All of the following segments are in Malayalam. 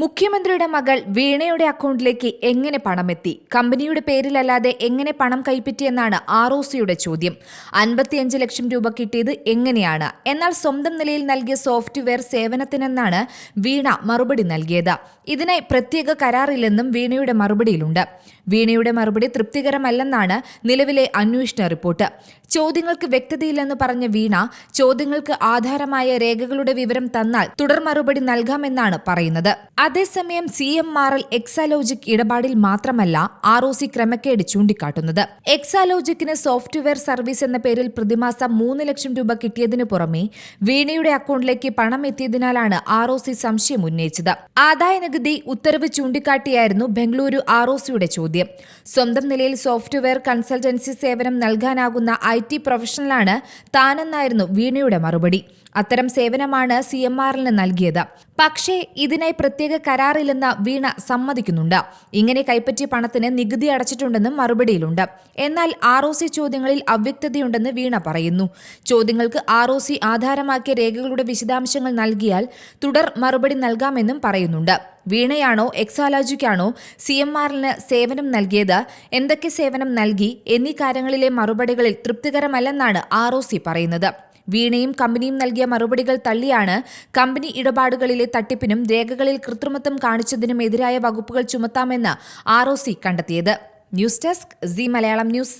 മുഖ്യമന്ത്രിയുടെ മകൾ വീണയുടെ അക്കൗണ്ടിലേക്ക് എങ്ങനെ പണമെത്തി? കമ്പനിയുടെ പേരിലല്ലാതെ എങ്ങനെ പണം കൈപ്പറ്റിയെന്നാണ് ആർ ഒ സിയുടെ ചോദ്യം. അൻപത്തിയഞ്ച് ലക്ഷം രൂപ കിട്ടിയത് എങ്ങനെയാണ്? എന്നാൽ സ്വന്തം നിലയിൽ നൽകിയ സോഫ്റ്റ്വെയർ സേവനത്തിനെന്നാണ് വീണ മറുപടി നൽകിയത്. ഇതിനെ പ്രത്യേക കരാറില്ലെന്നും വീണയുടെ മറുപടിയിലുണ്ട്. വീണയുടെ മറുപടി തൃപ്തികരമല്ലെന്നാണ് നിലവിലെ അന്വേഷണ റിപ്പോർട്ട്. ചോദ്യങ്ങൾക്ക് വ്യക്തതയില്ലെന്ന് പറഞ്ഞ വീണ ചോദ്യങ്ങൾക്ക് ആധാരമായ രേഖകളുടെ വിവരം തന്നാൽ തുടർ മറുപടി നൽകാമെന്നാണ് പറയുന്നത്. അതേസമയം C M R L Exalogic ഇടപാടിൽ മാത്രമല്ല ആർ ഒ സി ക്രമക്കേട് ചൂണ്ടിക്കാട്ടുന്നത്. എക്സാലോജിക്കിന് സോഫ്റ്റ്വെയർ സർവീസ് എന്ന പേരിൽ പ്രതിമാസം മൂന്ന് ലക്ഷം രൂപ കിട്ടിയതിനു പുറമെ വീണയുടെ അക്കൗണ്ടിലേക്ക് പണം എത്തിയതിനാലാണ് ആർ ഒ സി സംശയം ഉന്നയിച്ചത്. ആദായ നികുതി ഉത്തരവ് ചൂണ്ടിക്കാട്ടിയായിരുന്നു ബംഗളൂരു ആർ ഒ സിയുടെ ചോദ്യം. സ്വന്തം നിലയിൽ സോഫ്റ്റ്വെയർ കൺസൾട്ടൻസി സേവനം നൽകാനാകുന്ന ഐ ടി പ്രൊഫഷണലാണ് താനെന്നായിരുന്നു വീണയുടെ മറുപടി. അത്തരം സേവനമാണ് സി എം ആറിന് നൽകിയത്. പക്ഷേ ഇതിനായി പ്രത്യേക കരാറില്ലെന്ന് വീണ സമ്മതിക്കുന്നുണ്ട്. ഇങ്ങനെ കൈപ്പറ്റിയ പണത്തിന് നികുതി അടച്ചിട്ടുണ്ടെന്നും മറുപടിയിലുണ്ട്. എന്നാൽ ആർ ഒ സി ചോദ്യങ്ങളിൽ അവ്യക്തതയുണ്ടെന്ന് വീണ പറയുന്നു. ചോദ്യങ്ങൾക്ക് ആർ ഒ സി ആധാരമാക്കിയ രേഖകളുടെ വിശദാംശങ്ങൾ നൽകിയാൽ തുടർ മറുപടി നൽകാമെന്നും പറയുന്നുണ്ട്. വീണയാണോ എക്സാലോജിക്കാണോ സി എം ആറിന് സേവനം നൽകിയത് എന്തൊക്കെ സേവനം നൽകി എന്നീ കാര്യങ്ങളിലെ മറുപടികളിൽ തൃപ്തികരമല്ലെന്നാണ് ആർ ഒ സി പറയുന്നത്. വീണയും കമ്പനിയും നൽകിയ മറുപടികൾ തള്ളിയാണ് കമ്പനി ഇടപാടുകളിലെ തട്ടിപ്പിനും രേഖകളിൽ കൃത്രിമത്വം കാണിച്ചതിനും എതിരായ വകുപ്പുകൾ ചുമത്താമെന്ന് ആർ ഒ സി കണ്ടെത്തിയത്. News desk C Malayalam news.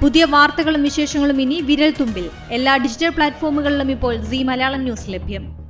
പുതിയ വാർത്തകളും വിശേഷങ്ങളും ഇനി വിരൽ തുമ്പിൽ. എല്ലാ ഡിജിറ്റൽ പ്ലാറ്റ്ഫോമുകളിലും ഇപ്പോൾ സി മലയാളം ന്യൂസ് ലഭ്യം.